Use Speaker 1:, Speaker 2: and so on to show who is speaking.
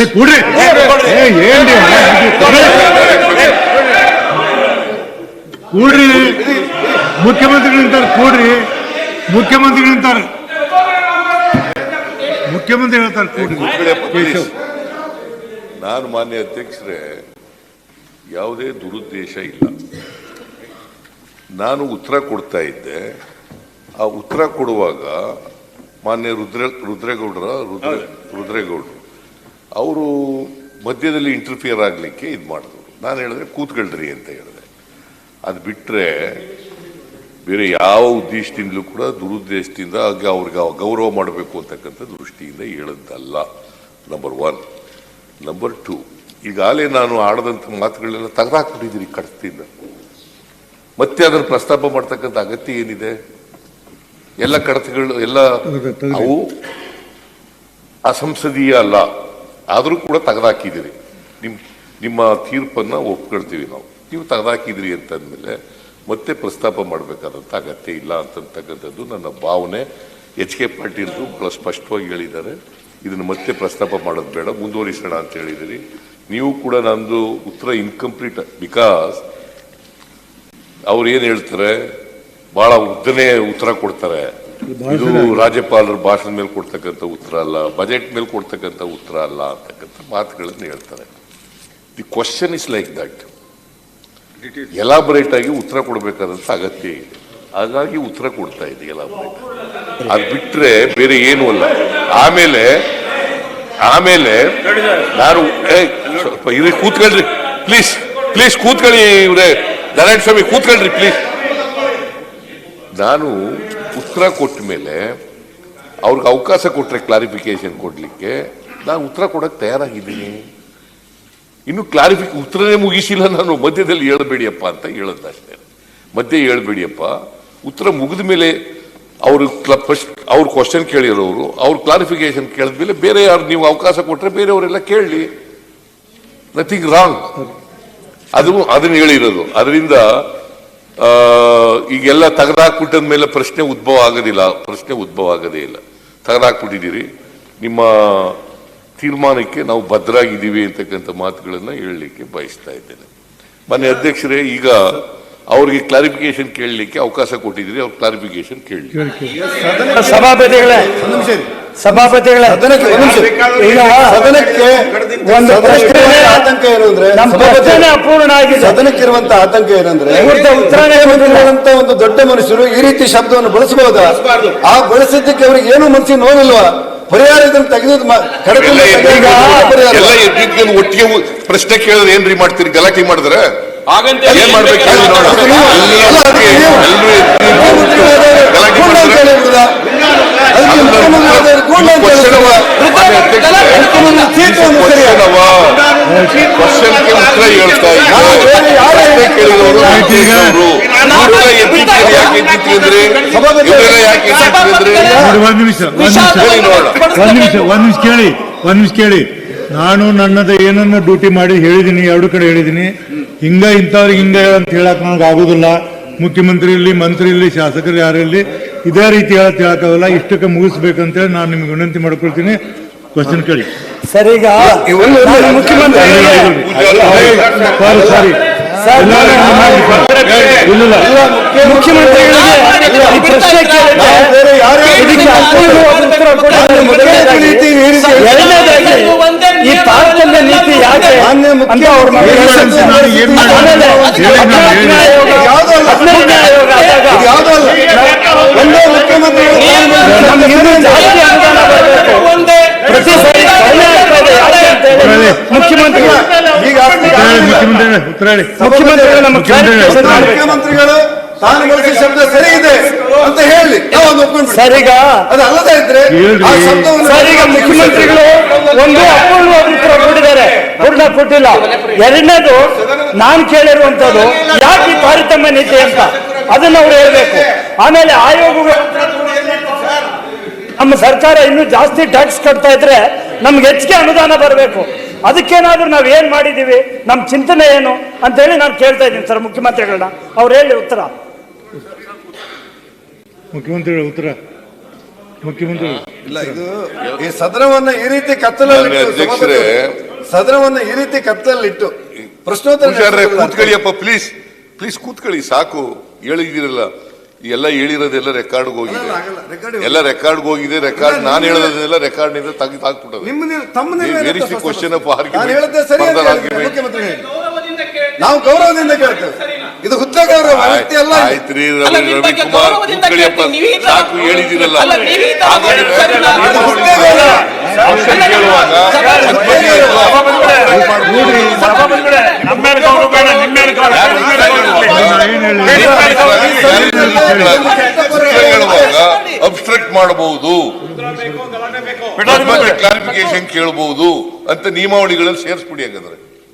Speaker 1: ಏ ಕೊಡ್ರಿ. ಏ ಏನ್ರಿ ಕೂಡ್ರಿ. ಮುಖ್ಯಮಂತ್ರಿಗಳಿಂತಾರೆ ಕೂಡ್ರಿ. ಮುಖ್ಯಮಂತ್ರಿ ನಿಂತಾರೆ. ಮುಖ್ಯಮಂತ್ರಿ ಹೇಳ್ತಾರೆ ಕೂಡ್ರಿ.
Speaker 2: ನಾನು ಮಾನ್ಯ ಅಧ್ಯಕ್ಷರೇ ಯಾವುದೇ ದುರುದ್ದೇಶ ಇಲ್ಲ. ನಾನು ಉತ್ತರ ಕೊಡ್ತಾ ಇದ್ದೆ. ಆ ಉತ್ತರ ಕೊಡುವಾಗ ಮಾನ್ಯ ರುದ್ರ ರುದ್ರೇಗೌಡರ ರುದ್ರ ರುದ್ರೇಗೌಡರು ಅವರು ಮಧ್ಯದಲ್ಲಿ ಇಂಟರ್ಫಿಯರ್ ಆಗಲಿಕ್ಕೆ ಇದು ಮಾಡಿದ್ರು. ನಾನು ಹೇಳಿದ್ರೆ ಕೂತ್ಕೊಳ್ರಿ ಅಂತ ಹೇಳಿದೆ. ಅದು ಬಿಟ್ಟರೆ ಬೇರೆ ಯಾವ ಉದ್ದೇಶದಿಂದಲೂ ಕೂಡ ದುರುದ್ದೇಶದಿಂದ ಅವ್ರಿಗೆ ಗೌರವ ಮಾಡಬೇಕು ಅಂತಕ್ಕಂಥ ದೃಷ್ಟಿಯಿಂದ ಹೇಳದ್ದಲ್ಲ ನಂಬರ್ ಒನ್ ನಂಬರ್ ಟು ಈಗಾಗಲೇ ನಾನು ಆಡದಂಥ ಮಾತುಗಳೆಲ್ಲ ತೆಗೆದಾಕ್ಬಿಟ್ಟಿದ್ದೀನಿ ಕಡತದಿಂದ ಮತ್ತೆ ಅದನ್ನು ಪ್ರಸ್ತಾಪ ಮಾಡ್ತಕ್ಕಂಥ ಅಗತ್ಯ ಏನಿದೆ? ಎಲ್ಲ ಕಡತಗಳು ಎಲ್ಲ. ಅವು ಅಸಂಸದೀಯ ಅಲ್ಲ. ಆದರೂ ಕೂಡ ತೆಗೆದಾಕಿದ್ದೀರಿ. ನಿಮ್ ನಿಮ್ಮ ತೀರ್ಪನ್ನು ಒಪ್ಕೊಳ್ತೀವಿ ನಾವು. ನೀವು ತೆಗೆದಾಕಿದ್ರಿ ಅಂತಂದ್ಮೇಲೆ ಮತ್ತೆ ಪ್ರಸ್ತಾಪ ಮಾಡಬೇಕಾದಂಥ ಅಗತ್ಯ ಇಲ್ಲ ಅಂತಕ್ಕಂಥದ್ದು ನನ್ನ ಭಾವನೆ. ಎಚ್ ಕೆ ಪಾಟೀಲ್ರು ಬಹಳ ಸ್ಪಷ್ಟವಾಗಿ ಹೇಳಿದ್ದಾರೆ. ಇದನ್ನು ಮತ್ತೆ ಪ್ರಸ್ತಾಪ ಮಾಡೋದು ಬೇಡ ಮುಂದುವರಿಸೋಣ ಅಂತ ಹೇಳಿದಿರಿ ನೀವು ಕೂಡ ನಂದು ಉತ್ತರ ಇನ್ಕಂಪ್ಲೀಟ್ ಬಿಕಾಸ್ ಅವ್ರು ಏನು ಹೇಳ್ತಾರೆ? ಬಹಳ ಉದ್ದನೇ ಉತ್ತರ ಕೊಡ್ತಾರೆ. ಇದು ರಾಜ್ಯಪಾಲರ ಭಾಷಣ ಮೇಲೆ ಕೊಡ್ತಕ್ಕಂಥ ಉತ್ತರ ಅಲ್ಲ ಬಜೆಟ್ ಮೇಲೆ ಕೊಡ್ತಕ್ಕಂಥ ಉತ್ತರ ಅಲ್ಲ ಅಂತಕ್ಕಂಥ ಮಾತುಗಳನ್ನು ಹೇಳ್ತಾರೆ. The question is like that elaborate ಆಗಿ ಉತ್ತರ ಕೊಡಬೇಕಾದಂಥ ಅಗತ್ಯ ಇದೆ. ಹಾಗಾಗಿ ಉತ್ತರ ಕೊಡ್ತಾ ಇದೆ ಎಲಾಬರೇಟ್ ಅದು ಬಿಟ್ಟರೆ ಬೇರೆ ಏನು ಅಲ್ಲ. ಆಮೇಲೆ ಆಮೇಲೆ ನಾನು ಏ, ಸ್ವಲ್ಪ ಇರಿ ಕೂತ್ಕೊಳ್ರಿ. ಪ್ಲೀಸ್ ಪ್ಲೀಸ್ ಕೂತ್ಕೊಳ್ಳಿ ಇವ್ರೆ. ನಾರಾಯಣ ಸ್ವಾಮಿ ಕೂತ್ಕೊಳ್ರಿ ಪ್ಲೀಸ್ ನಾನು ಉತ್ತರ ಕೊಟ್ಟ ಮೇಲೆ ಅವ್ರಿಗೆ ಅವಕಾಶ ಕೊಟ್ಟರೆ ಕ್ಲಾರಿಫಿಕೇಶನ್ ಕೊಡಲಿಕ್ಕೆ ನಾನು ಉತ್ತರ ಕೊಡೋಕ್ಕೆ ತಯಾರಾಗಿದ್ದೀನಿ. ಇನ್ನು ಕ್ಲಾರಿಫಿಕ್ ಉತ್ತರನೇ ಮುಗಿಸಿಲ್ಲ ನಾನು, ಮಧ್ಯದಲ್ಲಿ ಹೇಳಬೇಡಿಯಪ್ಪ ಅಂತ ಹೇಳೋದಷ್ಟೇ. ಮಧ್ಯೆ ಹೇಳಬೇಡಿಯಪ್ಪ, ಉತ್ತರ ಮುಗಿದ ಮೇಲೆ ಅವರು ಫಸ್ಟ್ ಅವ್ರ ಕ್ವಶನ್ ಕೇಳಿರೋರು, ಅವ್ರು ಕ್ಲಾರಿಫಿಕೇಶನ್ ಕೇಳಿದ ಮೇಲೆ ಬೇರೆ ಯಾರು ನೀವು ಅವಕಾಶ ಕೊಟ್ಟರೆ ಬೇರೆಯವರೆಲ್ಲ ಕೇಳಲಿ ನಥಿಂಗ್ ರಾಂಗ್ ಅದು, ಅದನ್ನು ಹೇಳಿರೋದು. ಅದರಿಂದ ಈಗೆಲ್ಲ ತೆಗೆದಾಕ್ಬಿಟ್ಟದ ಮೇಲೆ ಪ್ರಶ್ನೆ ಉದ್ಭವ ಆಗೋದಿಲ್ಲ. ಪ್ರಶ್ನೆ ಉದ್ಭವ ಆಗೋದೇ ಇಲ್ಲ. ತೆಗೆದಾಕ್ಬಿಟ್ಟಿದ್ದೀರಿ. ನಿಮ್ಮ ತೀರ್ಮಾನಕ್ಕೆ ನಾವು ಭದ್ರಾಗಿದ್ದೀವಿ ಅಂತಕ್ಕಂಥ ಮಾತುಗಳನ್ನು ಹೇಳಲಿಕ್ಕೆ ಬಯಸ್ತಾ ಇದ್ದೇನೆ. ಮನೆ ಅಧ್ಯಕ್ಷರೇ ಈಗ ಅವ್ರಿಗೆ ಕ್ಲಾರಿಫಿಕೇಶನ್ ಕೇಳಲಿಕ್ಕೆ ಅವಕಾಶ ಕೊಟ್ಟಿದ್ದೀರಿ. ಅವ್ರು ಕ್ಲಾರಿಫಿಕೇಶನ್ ಕೇಳಲಿ.
Speaker 1: ಕೇಳಿ. ಕೇಳಿ
Speaker 3: ಸಭಾಪತಿಗಳೇ ಸಭಾಪತಿಗಳೇ
Speaker 4: ಸದನಕ್ಕೆ ಒಂದು ಆತಂಕ
Speaker 3: ಈಗ
Speaker 4: ಸದನಕ್ಕೆ
Speaker 3: ಒಂದು
Speaker 4: ಸದನಕ್ಕೆ
Speaker 3: ಪ್ರಶ್ನೆ
Speaker 4: ಇರುವಂತ ಆತಂಕ ಏನು ಅಂದ್ರೆ
Speaker 3: ನಮ್ಮ ಪ್ರಶ್ನೆ ಅಪೂರ್ಣ ಆಗಿದೆ.
Speaker 4: ಸದನಕ್ಕಿರುವಂತ ಆತಂಕ ಏನಂದ್ರೆ
Speaker 3: ಉತ್ತರನೇ.
Speaker 4: ಒಂದು ದೊಡ್ಡ ಮನುಷ್ಯರು ಈ ರೀತಿ ಶಬ್ದವನ್ನು ಬಳಸಬಹುದಾ? ಆ ಬಳಸಿದ್ದಕ್ಕೆ ಅವ್ರಿಗೆ ಏನು ಮನಸ್ಸಿಗೆ ನೋವಿಲ್ವಾ? ಪರಿಹಾರ ಇದನ್ನು ತೆಗೆದು ಕಡತದಿಂದ
Speaker 2: ಒಟ್ಟಿಗೆ ಪ್ರಶ್ನೆ ಕೇಳಿದ್ರೆ ಏನ್ರಿ ಮಾಡ್ತೀರಿ? ಗಲಾಟೆ ಮಾಡಿದ್ರೆ? ಏನ್ ಮಾಡ್ಬೇಕು ಗಲಾಟೆ
Speaker 4: ಅಂತ ಒಂದು
Speaker 1: ನಿಮಿಷ ಒಂದ್ ನಿಮಿಷ. ಒಂದ್ ನಿಮಿಷ ಕೇಳಿ ಒಂದ್ ನಿಮಿಷ ಕೇಳಿ. ನಾನು ನನ್ನದ ಏನನ್ನ ಡ್ಯೂಟಿ ಮಾಡಿ ಹೇಳಿದ್ದೀನಿ ಎರಡು ಕಡೆ ಹೇಳಿದ್ದೀನಿ. ಹಿಂಗ ಇಂಥವ್ರಿಗೆ ಹಿಂಗ ಅಂತ ಹೇಳಕ್ ನನಗೆ ಆಗುದಿಲ್ಲ. ಮುಖ್ಯಮಂತ್ರಿ ಇರಲಿ ಮಂತ್ರಿ ಇರಲಿ ಶಾಸಕರು ಯಾರಿರಲಿ ಇದೇ ರೀತಿ ಹೇಳಕ್ ಹೇಳಕ್ಕಾಗಲ್ಲ ಇಷ್ಟಕ್ಕೆ ಮುಗಿಸ್ಬೇಕಂತೇಳಿ ನಾನು ನಿಮ್ಗೆ ವಿನಂತಿ ಮಾಡ್ಕೊಳ್ತೀನಿ ಕ್ವಶನ್ ಕೇಳಿ
Speaker 3: ಸರಿ ಈಗ ನಾನು ಮುಖ್ಯಮಂತ್ರಿಗಳಿಗೆ
Speaker 1: ಸಾರಿ ಸಾರಿ
Speaker 3: ಸರ್,
Speaker 1: ಇಲ್ಲ ಇಲ್ಲ
Speaker 3: ಮುಖ್ಯಮಂತ್ರಿಗಳಿಗೆ ಈ ಪ್ರಶ್ನೆ ಕೇಳಿದ್ರೆ
Speaker 4: ಯಾರು
Speaker 3: ಇದಕ್ಕೆ ಅಪೂರ್ಣವಾದ ಉತ್ತರ ಕೊಟ್ಟಿದ್ದಾರೆ ಮೊದಲನೇದಾಗಿ.
Speaker 4: ನೀತಿ ಮೀರಿಸಿ
Speaker 3: ಎರಡನೇದಾಗಿ ಈ ತಾರತಮ್ಯ ನೀತಿ ಯಾಕೆ ಅಂತ ಅವ್ರು? ಆಮೇಲೆ
Speaker 1: ಹೇಳಿ ನಾನು ಹೇಳಿ.
Speaker 3: ಜಾಸ್ತಿ ಅನುದಾನ ಬರಬೇಕು ಪ್ರತಿ ಮುಖ್ಯಮಂತ್ರಿಗಳು
Speaker 4: ಈಗ
Speaker 1: ಮುಖ್ಯಮಂತ್ರಿ ಉತ್ತರ ಹೇಳಿ.
Speaker 3: ಮುಖ್ಯಮಂತ್ರಿಗಳು.
Speaker 4: ಮುಖ್ಯಮಂತ್ರಿಗಳು ತಾನು ಬಳಸಿದ ಶಬ್ದ ಸರಿ ಇದೆ ಅಂತ ಹೇಳಿ. ಸರಿಗ? ಅದು ಒಪ್ಕೊಂಡ್ಬಿಡ್ತೀವಿ.
Speaker 3: ಸರ್ ಈಗ
Speaker 4: ಅದು ಇದ್ರೆ
Speaker 3: ಸರಿಗ? ಮುಖ್ಯಮಂತ್ರಿಗಳು ಒಂದು ಅಪೂರ್ಣವಾದ ಉತ್ತರ ಕೊಟ್ಟಿದ್ದಾರೆ. ಪೂರ್ಣ ಕೊಟ್ಟಿಲ್ಲ. ಎರಡನೇದು ನಾನು ಕೇಳಿರುವಂತದ್ದು ಯಾಕೆ ತಾರತಮ್ಯ ನೀತಿ ಅಂತ. ಅದನ್ನ ಅವ್ರು ಹೇಳ್ಬೇಕು. ಆಮೇಲೆ ಆಯೋಗಗಳು ನಮ್ಮ ಸರ್ಕಾರ ಇನ್ನೂ ಜಾಸ್ತಿ ಟ್ಯಾಕ್ಸ್ ಕಟ್ತಾ ಇದ್ರೆ ನಮ್ಗೆ ಹೆಚ್ಚಿಗೆ ಅನುದಾನ ಬರಬೇಕು. ಅದಕ್ಕೇನಾದ್ರೂ ನಾವು ಏನು ಮಾಡಿದ್ದೀವಿ ನಮ್ಮ ಚಿಂತನೆ ಏನು? ಅಂತ ಹೇಳಿ ನಾನು ಕೇಳ್ತಾ ಇದ್ದೀನಿ ಸರ್ ಮುಖ್ಯಮಂತ್ರಿಗಳನ್ನ. ಅವ್ರು ಹೇಳಿ ಉತ್ತರ.
Speaker 1: ಮುಖ್ಯಮಂತ್ರಿಗಳ ಉತ್ತರ. ಮುಖ್ಯಮಂತ್ರಿ.
Speaker 4: ಇಲ್ಲ ಇದು ಈ ಸದನವನ್ನ ಈ ರೀತಿ ಕತ್ತಲಲ್ಲಿ ಸದನವನ್ನ ಈ ರೀತಿ ಕತ್ತಲಲ್ಲಿಟ್ಟು ಪ್ರಶ್ನೋತ್ತರ
Speaker 2: ಕೂತ್ಕೊಳ್ಳಿಯಪ್ಪ ಪ್ಲೀಸ್ ಪ್ಲೀಸ್ ಕೂತ್ಕೊಳ್ಳಿ ಸಾಕು. ಹೇಳಿದಿರಲ್ಲ ಎಲ್ಲ ಹೇಳಿರೋದೆಲ್ಲ ರೆಕಾರ್ಡ್ ಹೋಗಿದೆ ಎಲ್ಲ ರೆಕಾರ್ಡ್ಗೆ ಹೋಗಿದೆ ರೆಕಾರ್ಡ್ ನಾನು ಹೇಳೋದನ್ನೆಲ್ಲ ರೆಕಾರ್ಡ್ನಿಂದ ತೆಗೆದು
Speaker 4: ಹಾಕ್ಬಿಟ್ಟರು
Speaker 2: ಕ್ವಶನ್
Speaker 4: ಆಫ್ ಆರ್ಗ್ಯುಮೆಂಟ್ ನಾವು ಗೌರವದಿಂದ ಕೇಳ್ತೇವೆ ಇದು ಹುದ್ದೆ ಗೌರವ ಅಲ್ಲ
Speaker 5: ಆಯ್ತು
Speaker 2: ರವಿಕುಮಾರ್ ಸಾಕು ಹೇಳಿದಿರಲ್ಲ ಕೇಳುವಾಗ ಹೇಳುವಾಗ ಅಬ್ಸ್ಟ್ರಕ್ಟ್ ಮಾಡಬಹುದು ಕ್ಲಾರಿಫಿಕೇಶನ್ ಕೇಳಬಹುದು ಅಂತ ನಿಯಮಾವಳಿಗಳಲ್ಲಿ ಸೇರಿಸ್ಬಿಡಿ ಹಾಗಾದ್ರೆ.